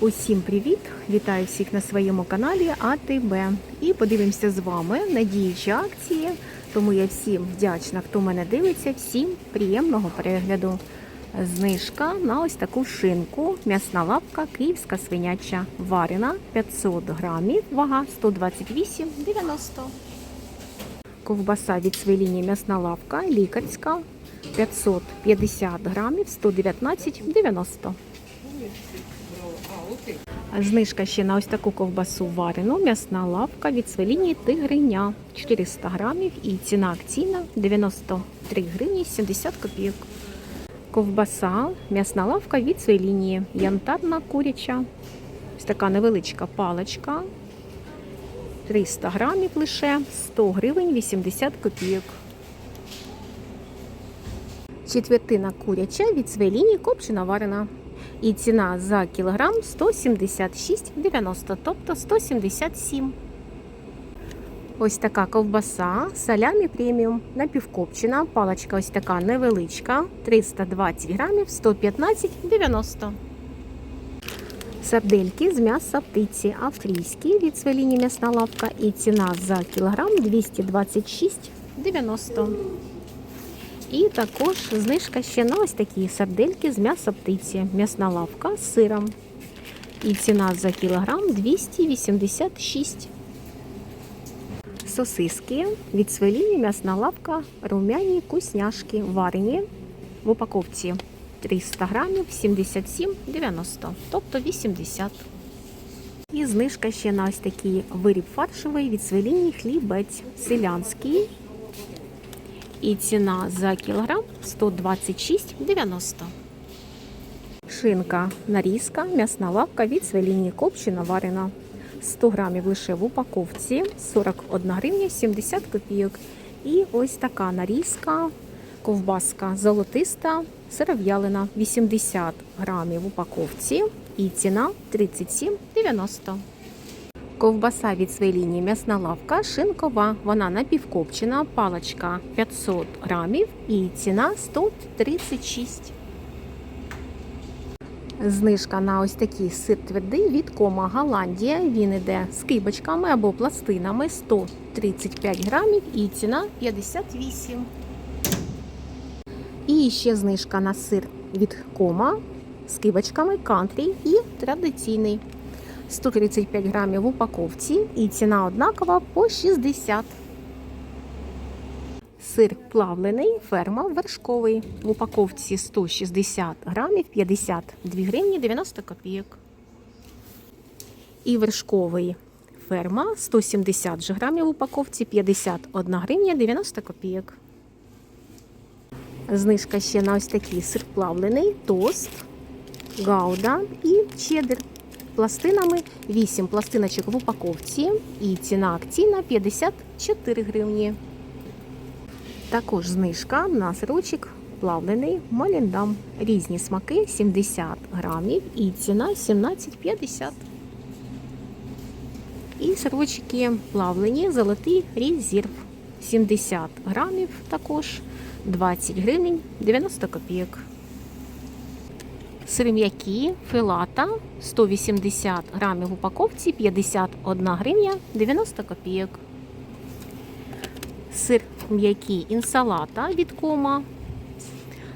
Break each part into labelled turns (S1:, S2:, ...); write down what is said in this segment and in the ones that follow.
S1: Усім привіт! Вітаю всіх на своєму каналі АТБ. І подивимося з вами на діючі акції. Тому я всім вдячна, хто мене дивиться. Всім приємного перегляду. Знижка на ось таку шинку. М'ясна лапка, київська свиняча, варена 500 грамів, вага 128,90. Ковбаса від свеліні м'ясна лавка, лікарська 550 грамів, 119,90. Знижка ще на ось таку ковбасу варену, м'ясна лавка від свелінії тигриня 400 грамів і ціна акційна 93 гривні 70 копійок. Ковбаса, м'ясна лавка від свелінії, янтарна куряча. Ось така невеличка паличка. 300 грамів лише 100 гривень 80 копійок. Четвертина куряча від свеліні копчена варена. І ціна за кілограм 176,90, тобто 177. Ось така ковбаса, салямі преміум, напівкопчена, паличка ось така невеличка, 320 грамів, 115,90. Сардельки з м'яса птиці австрійські від свеліні м'ясна лавка і ціна за кілограм 226,90. І також знижка ще на ось такі сардельки з м'яса птиці, м'ясна лавка з сиром. І ціна за кілограм 286. Сосиски від свеліні м'ясна лавка, румяні кусняшки, варені в упаковці 300 грамів 77,90, тобто 80. І знижка ще на ось такий виріб фаршовий від свеліні хлібець селянський. І ціна за кілограм 126,90. Шинка нарізка, м'ясна лавка від свеліні копчена варена. 100 грамів лише в упаковці, 41 гривня 70 копійок. І ось така нарізка, ковбаска золотиста, сиров'ялина 80 грамів в упаковці. І ціна 37,90. Ковбаса від свеліні м'ясна лавка шинкова. Вона напівкопчена, паличка 500 грамів і ціна 136. Знижка на ось такий сир твердий від кома Голландія. Він іде з кибочками або пластинами 135 грамів і ціна 58. І ще знижка на сир від кома з кибочками кантрі і традиційний. 135 грамів в упаковці і ціна однакова по 60. Сир плавлений, ферма вершковий. В упаковці 160 грамів 52 гривні 90 копійок. І вершковий ферма 170 грамів в упаковці 51 гривня 90 копійок. Знижка ще на ось такий сир плавлений, тост, гауда і чеддер пластинами 8 пластиночок в упаковці і ціна акційна 54 гривні. Також знижка на сирочок плавлений маліндам. Різні смаки 70 грамів і ціна 17,50. І сирочки плавлені, золотий резерв 70 грамів також 20 гривень 90 копійок. Сир м'які, филата 180 грамів в упаковці 51 гривня 90 копійок. Сир м'який інсалата від кома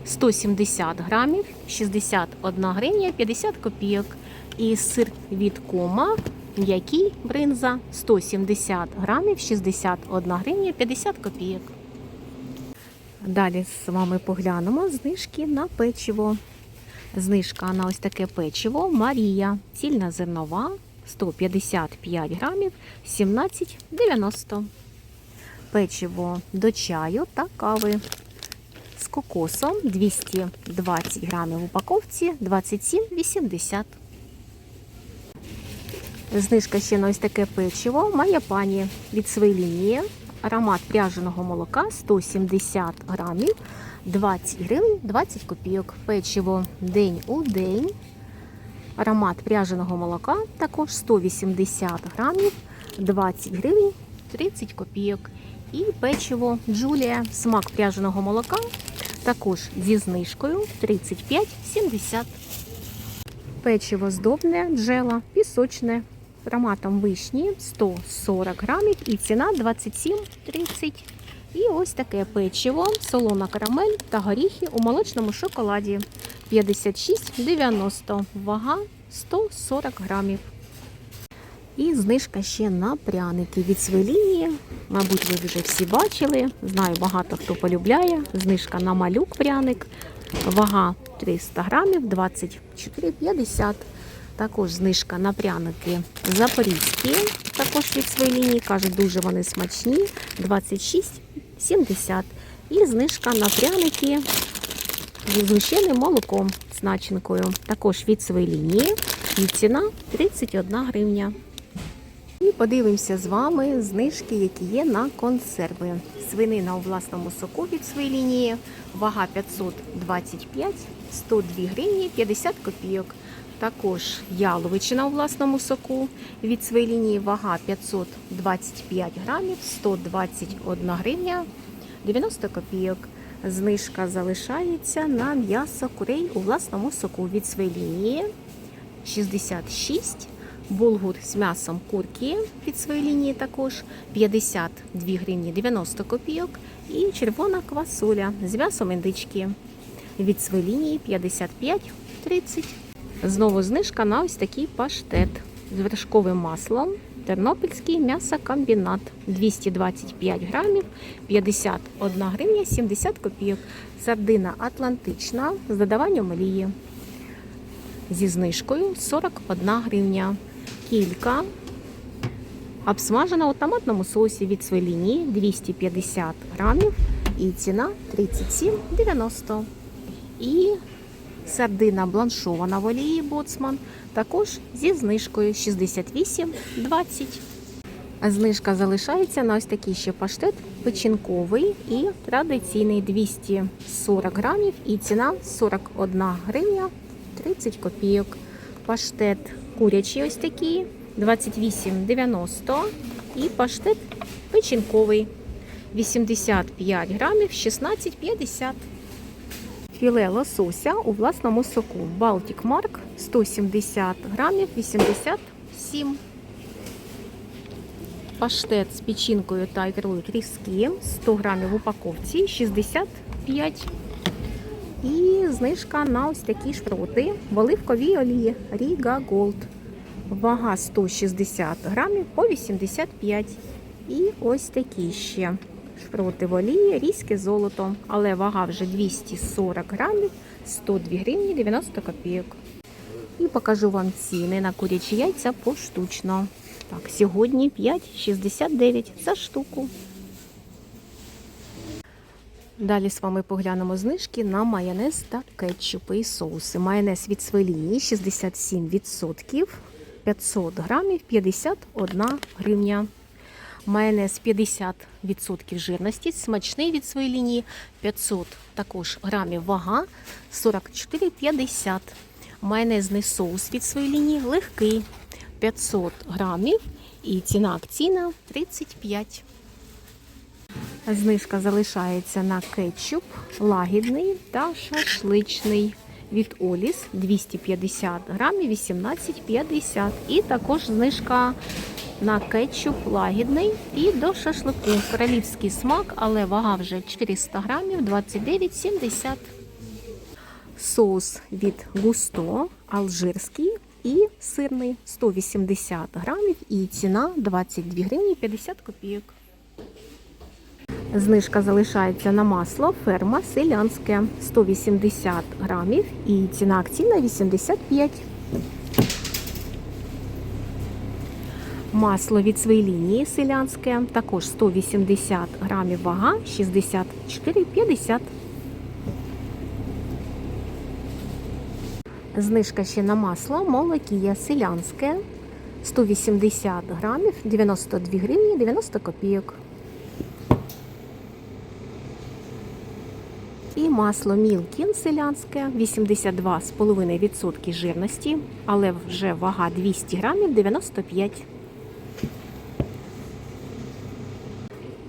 S1: 170 грамів 61 гривня 50 копійок. І сир від кома м'який бринза 170 грамів 61 гривня 50 копійок. Далі з вами поглянемо знижки на печиво. Знижка на ось таке печиво Марія. Цільна зернова 155 грамів 17,90. Печиво до чаю та кави з кокосом 220 грамів в упаковці 27,80. Знижка ще на ось таке печиво Моя пані від своєї лінії. Аромат пряженого молока 170 грамів 20 гривень 20 копійок. Печиво день у день. Аромат пряженого молока також 180 грамів 20 гривень 30 копійок. І печиво Джулія, смак пряженого молока також зі знижкою 35,70. Печиво здобне, джела, пісочне, ароматом вишні 140 грамів і ціна 27,30. І ось таке печиво, солона карамель та горіхи у молочному шоколаді 56,90. Вага 140 грамів. І знижка ще на пряники від Свелінії. Мабуть, ви вже всі бачили. Знаю, багато хто полюбляє. Знижка на малюк пряник. Вага 300 грамів, 24,50. Також знижка на пряники запорізькі, також від Свелінії. Кажуть, дуже вони смачні. 26,70. І знижка на пряники зі згущеним молоком з начинкою. Також від своєї лінії. І ціна 31 гривня. І подивимося з вами знижки, які є на консерви. Свинина у власному соку від своєї лінії. Вага 525, 102 гривні 50 копійок. Також яловичина у власному соку від своєї лінії. Вага 525 грамів, 121 гривня 90 копійок. Знижка залишається на м'ясо курей у власному соку від своєї лінії 66. Булгур з м'ясом курки від своєї лінії також 52 гривні 90 копійок. І червона квасоля з м'ясом індички від своєї лінії 55,30. Знову знижка на ось такий паштет з вершковим маслом. Тернопільський м'ясокомбінат 225 грамів, 51 гривня 70 копійок. Сардина Атлантична з додаванням олії. Зі знижкою 41 гривня. Кілька обсмажена у томатному соусі від своєї лінії 250 грамів і ціна 37,90. І сардина бланшована в олії боцман також зі знижкою 68,20. А Знижка залишається на ось такий ще паштет печінковий і традиційний 240 грамів і ціна 41 гривня 30 копійок. Паштет курячий ось такий 28,90 і паштет печінковий 85 грамів 16,50. Філе лосося у власному соку Baltic Mark 170 грамів 87. Паштет з печінкою та ікрою тріски 100 грамів в упаковці 65. І знижка на ось такі шпроти в оливковій олії Riga Gold. Вага 160 грамів по 85. І ось такі ще шпроти в олії, різьке золото. Але вага вже 240 грамів, 102 гривні 90 копійок. І покажу вам ціни на курячі яйця поштучно. Так, сьогодні 5,69 за штуку. Далі з вами поглянемо знижки на майонез та кетчупи і соуси. Майонез від Свеліні 67%, 500 грамів 51 гривня. Майонез 50% жирності, смачний від своєї лінії, 500 також грамів вага, 44,50. Майонезний соус від своєї лінії легкий, 500 грамів і ціна акційна 35. Знижка залишається на кетчуп лагідний та шашличний від Оліс 250 грамів 18,50. І також знижка на кетчуп лагідний і до шашлику. Королівський смак, але вага вже 400 грамів 29,70. Соус від Густо алжирський і сирний 180 грамів і ціна 22 гривні 50 копійок. Знижка залишається на масло ферма селянське 180 грамів і ціна акційна 85. Масло від своєї лінії селянське також 180 грамів вага 64,50. Знижка ще на масло молокія селянське 180 грамів 92 гривні 90 копійок. І масло Мілкін селянське 82,5% жирності, але вже вага 200 грамів 95.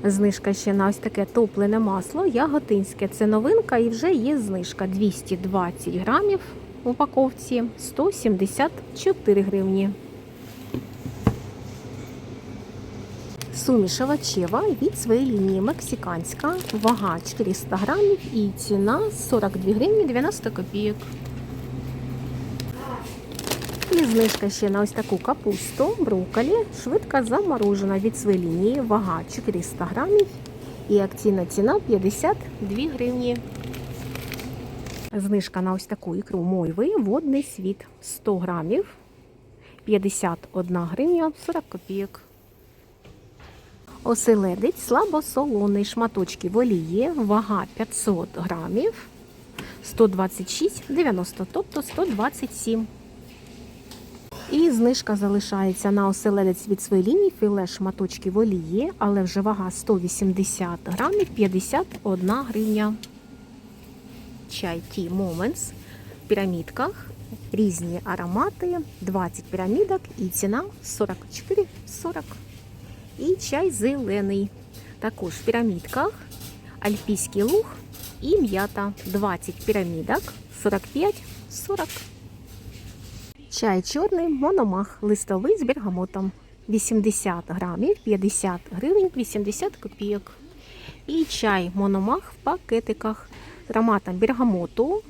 S1: Знижка ще на ось таке топлене масло яготинське. Це новинка і вже є знижка 220 грамів в упаковці 174 гривні. Суміш овочева від своєї лінії мексиканська, вага 400 грамів і ціна 42 гривні 90 копійок. Знижка ще на ось таку капусту, брокколі, швидко заморожена від своєї лінії, вага 400 грамів і акційна ціна 52 гривні. Знижка на ось таку ікру мойви, водний світ 100 грамів, 51 гривня 40 копійок. Оселедець слабосолоний шматочки в олії, вага 500 грамів, 126,90, тобто 127. І знижка залишається на оселедець від своєї лінії, шматочки в олії, але вже вага 180 грамів, 51 гривня. Чай Tea Moments в пірамідках, різні аромати, 20 пірамідок і ціна 44,40. І чай зелений. Також в пірамідках альпійський луг і м'ята. 20 пірамідок, 45,40. Чай чорний мономах листовий з бергамотом. 80 грамів, 50 гривень, 80 копійок. І чай мономах в пакетиках з ароматом бергамоту.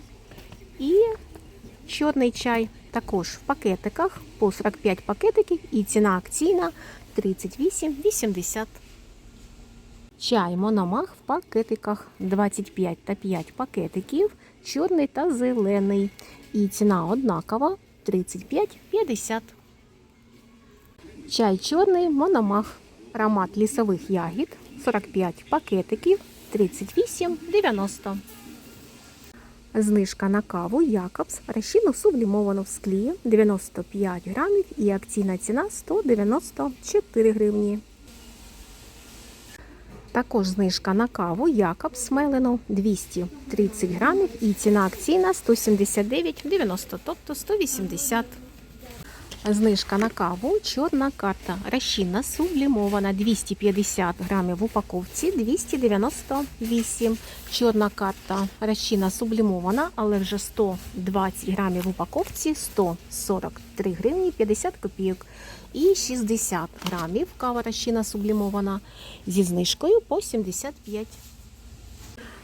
S1: І чорний чай також в пакетиках по 45 пакетиків і ціна акційна 38,80. Чай мономах в пакетиках 25 та 5 пакетиків, чорний та зелений. І ціна однакова 35,50. Чай чорний мономах. Аромат лісових ягід 45 пакетиків 38,90. Знижка на каву Якобс розчину сублімовано в склі 95 грамів і акційна ціна 194 гривні. Також знижка на каву Якоб смелено 230 грамів і ціна акційна 179,90, тобто 180. Знижка на каву чорна карта. Розчинна сублімована 250 грамів в упаковці 298. Чорна карта розчинна сублімована, але вже 120 грамів в упаковці 143 гривні 50 копійок. І 60 грамів кава розчинна сублімована зі знижкою по 75.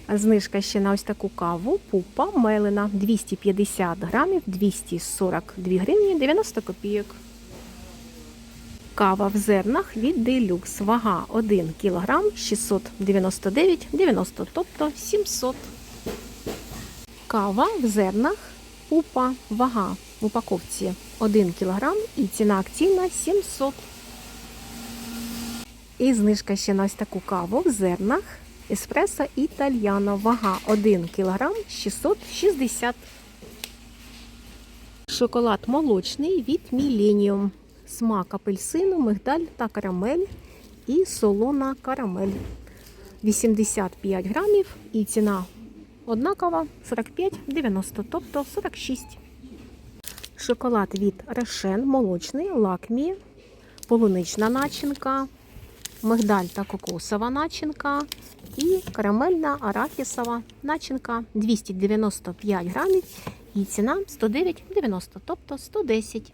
S1: Знижка ще на ось таку каву пупа мелена 250 грамів 242 гривні 90 копійок. Кава в зернах від Делюкс. Вага 1 кг 699,90, тобто 700. Кава в зернах пупа. Вага в упаковці 1 кг і ціна акційна 700. І знижка ще на ось таку каву в зернах. Еспресо італьяно. Вага 1 кг 660. Шоколад молочний від Millennium. Смак апельсину, мигдаль та карамель. І солона карамель. 85 грамів і ціна однакова 45,90, тобто 46. Шоколад від Рошен молочний, лакмі, полунична начинка, мигдаль та кокосова начинка і карамельна арахісова начинка 295 грамів і ціна 109,90, тобто 110.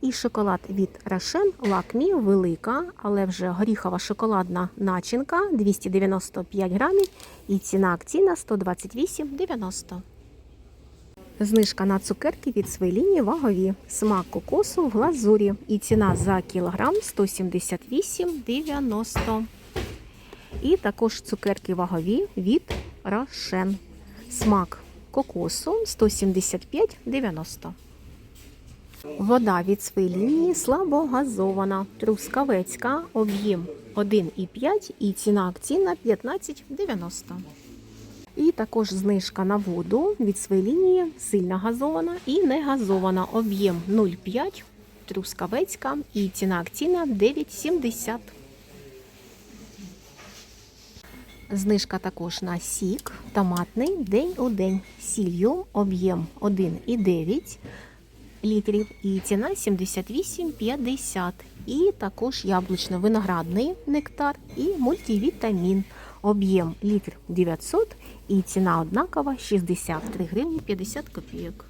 S1: І шоколад від Рошен лакмі велика, але вже горіхова шоколадна начинка 295 грамів і ціна акційна 128,90. Знижка на цукерки від лінії вагові. Смак кокосу в глазурі. І ціна за кілограм 178,90. І також цукерки вагові від Рошен. Смак кокосу 175,90. Вода від лінії слабогазована. Трускавецька. Об'єм 1,5 і ціна акційна 15,90. І також знижка на воду від своєї лінії сильно газована і не газована. Об'єм 0,5, трускавецька і ціна акційна 9,70. Знижка також на сік томатний день у день. Сілью об'єм 1,9 літрів і ціна 78,50. І також яблучно-виноградний нектар і мультивітамін. Об'єм літр 900 і ціна однакова 63 гривні 50 копійок.